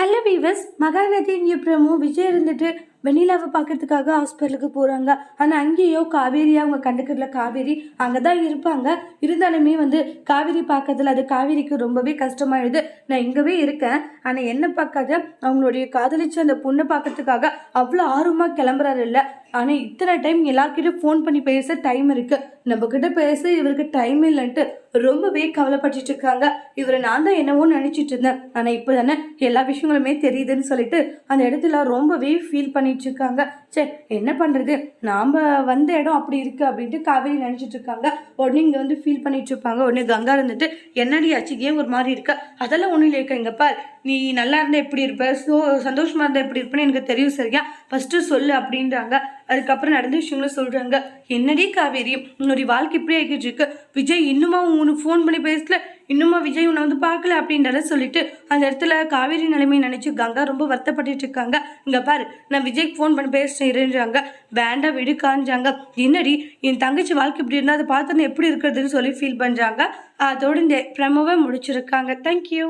Hello viewers Mahanadi இங்கே பிரமு விஜய் இருந்துட்டு வெண்ணிலாவை பார்க்கறதுக்காக ஹாஸ்பிட்டலுக்கு போகிறாங்க ஆனால் அங்கேயோ காவேரி அவங்க கண்டுக்கிறதுல காவேரி அங்கே தான் இருப்பாங்க. இருந்தாலுமே வந்து காவேரி பார்க்கறதுல அது காவேரிக்கு ரொம்பவே கஷ்டமாயிடுது. நான் இங்கவே இருக்கேன். ஆனால் என்ன பார்க்காத அவங்களுடைய காதலிச்ச அந்த பொண்ணை பார்க்கறதுக்காக அவ்வளோ ஆர்வமாக கிளம்புறாரு இல்லை. ஆனால் இத்தனை டைம் எல்லார்கிட்டையும் ஃபோன் பண்ணி பேச டைம் இருக்குது நம்மக்கிட்ட பேச இவருக்கு டைம் இல்லைன்ட்டு ரொம்பவே கவலைப்பட்டுட்டு இருக்காங்க இவரை நான் தான் என்னவோ நினைச்சிட்டு இருந்தேன் ஆனால் இப்போ தானே எல்லா விஷயங்களுமே தெரியுதுன்னு சொல்லிட்டு அந்த இடத்துல ரொம்பவே ஃபீல் பண்ணிட்டு இருக்காங்க சே என்ன பண்ணுறது நாம் வந்த இடம் அப்படி இருக்கு அப்படின்ட்டு காவேரி நினச்சிட்டு இருக்காங்க உடனே இங்கே வந்து ஃபீல் பண்ணிட்டு இருப்பாங்க உடனே கங்கா இருந்துட்டு என்னடி ஆச்சு ஏன் ஒரு மாதிரி இருக்க? அதெல்லாம் ஒன்றும் இல்லை இங்க பார். நீ நல்லா இருந்தால் எப்படி இருப்ப? ஸோ சந்தோஷமா இருந்தால் எப்படி இருப்பேன்னு எனக்கு தெரியும் சரியா? ஃபஸ்ட்டு சொல்லு அப்படின்றாங்க. அதுக்கப்புறம் நடந்த விஷயங்களும் சொல்கிறாங்க என்னடி காவேரி உன்னுடைய வாழ்க்கை இப்படி ஆகிட்டு இருக்கு. விஜய் இன்னுமா உனக்கு ஃபோன் பண்ணி பேசல? இன்னுமா விஜய் உன்னை வந்து பார்க்கல அப்படின்றத சொல்லிட்டு அந்த இடத்துல காவேரி நிலைமையை நினச்சி கங்கா ரொம்ப வருத்தப்பட்டு இருக்காங்க. இங்கே பாரு நான் விஜய்க்கு ஃபோன் பண்ணி பேசுகிறேன்றாங்க வேண்டாம் விடு காஞ்சாங்க என்னடி என் தங்கச்சி வாழ்க்கை இப்படி இருந்தால் அதை பார்த்து எப்படி இருக்கிறதுன்னு சொல்லி ஃபீல் பண்ணுறாங்க அதோடு இந்த பிரமவை முடிச்சிருக்காங்க. தேங்க்யூ